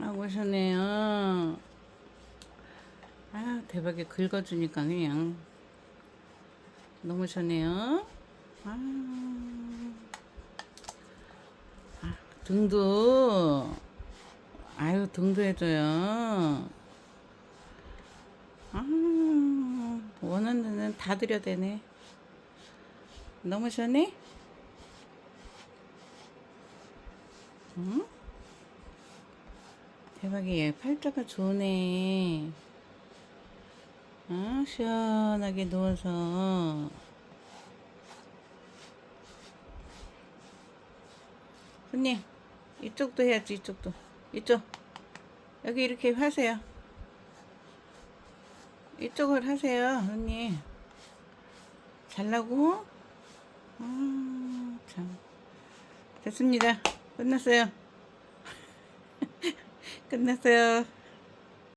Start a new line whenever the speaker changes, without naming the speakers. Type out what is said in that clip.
하고 오셨네요. 아, 대박에 긁어주니까 그냥 너무 좋네요. 아, 아, 등도, 아유, 등도 해줘요. 아, 원하는 데는 다 드려대네. 너무 좋네? 응? 대박이에요. 팔자가 좋네. 아, 시원하게 누워서. 손님, 이쪽도 해야지, 이쪽도. 이쪽. 여기 이렇게 하세요. 이쪽을 하세요, 손님. 잘라고? 아, 참. 됐습니다. 끝났어요. 끝났어요.